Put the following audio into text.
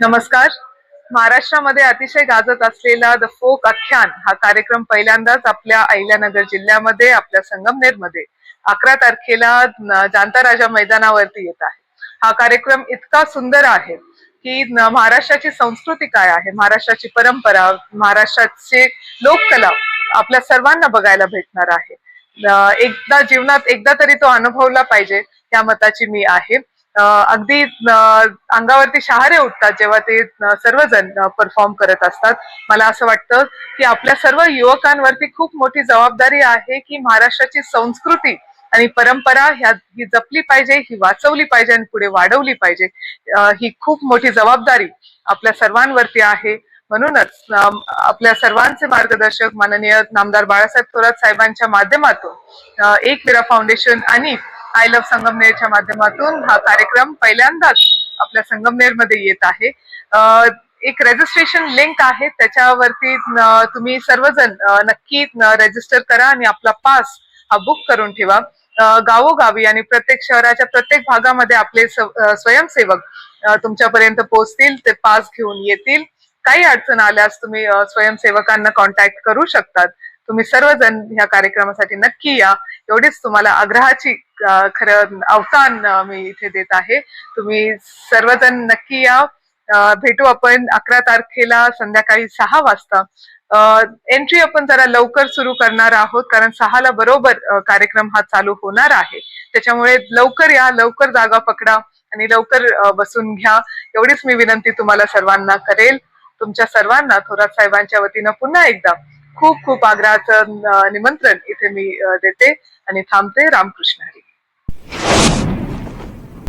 नमस्कार. महाराष्ट्रामध्ये अतिशय गाजत असलेला द फोक आख्यान हा कार्यक्रम पहिल्यांदाच आपल्या अहिल्यानगर जिल्ह्यामध्ये आपल्या संगमनेरमध्ये अकरा तारखेला जाणता जांता राजा मैदानावरती येत आहे. हा कार्यक्रम इतका सुंदर आहे की महाराष्ट्राची संस्कृती काय आहे महाराष्ट्राची परंपरा महाराष्ट्राची लोककला आपल्या सर्वांना बघायला भेटणार आहे. एकदा जीवनात एकदा तरी तो अनुभवला पाहिजे या मताची मी आहे. अगदी अंगावरती शहारे उठतात जेव्हा ते सर्वजण परफॉर्म करत असतात. मला असं वाटतं की आपल्या सर्व युवकांवरती खूप मोठी जबाबदारी आहे की महाराष्ट्राची संस्कृती आणि परंपरा ह्या ही जपली पाहिजे ही वाचवली पाहिजे आणि पुढे वाढवली पाहिजे. ही खूप मोठी जबाबदारी आपल्या सर्वांवरती आहे. म्हणूनच आपल्या सर्वांचे मार्गदर्शक माननीय नामदार बाळासाहेब थोरात साहेबांच्या माध्यमातून एक विरा फाउंडेशन आणि आय लव्ह संगमनेरच्या माध्यमातून हा कार्यक्रम पहिल्यांदाच आपल्या संगमनेरमध्ये येत आहे. एक रजिस्ट्रेशन लिंक आहे त्याच्यावरती तुम्ही सर्वजण नक्की रजिस्टर करा आणि आपला पास हा बुक करून ठेवा. गावोगावी आणि प्रत्येक शहराच्या प्रत्येक भागामध्ये आपले स्वयंसेवक तुमच्यापर्यंत पोहोचतील ते पास घेऊन येतील. काही अडचण आल्यास तुम्ही स्वयंसेवकांना कॉन्टॅक्ट करू शकतात. तुम्ही सर्वजण ह्या कार्यक्रमासाठी नक्की या. एवढीच तुम्हाला आग्रहाची खरं अवसान मी इथे देत आहे. तुम्ही सर्वजण नक्की या. भेटू आपण अकरा तारखेला संध्याकाळी सहा वाजता. एंट्री आपण जरा लवकर सुरू करणार आहोत कारण सहाला बरोबर कार्यक्रम हा चालू होणार आहे. त्याच्यामुळे लवकर या लवकर जागा पकडा आणि लवकर बसून घ्या. एवढीच मी विनंती तुम्हाला सर्वांना करेल. तुमच्या सर्वांना थोरात साहेबांच्या वतीनं पुन्हा एकदा खूप खूप आग्रहाचं निमंत्रण इथे मी देते आणि थांबते. रामकृष्ण हरी.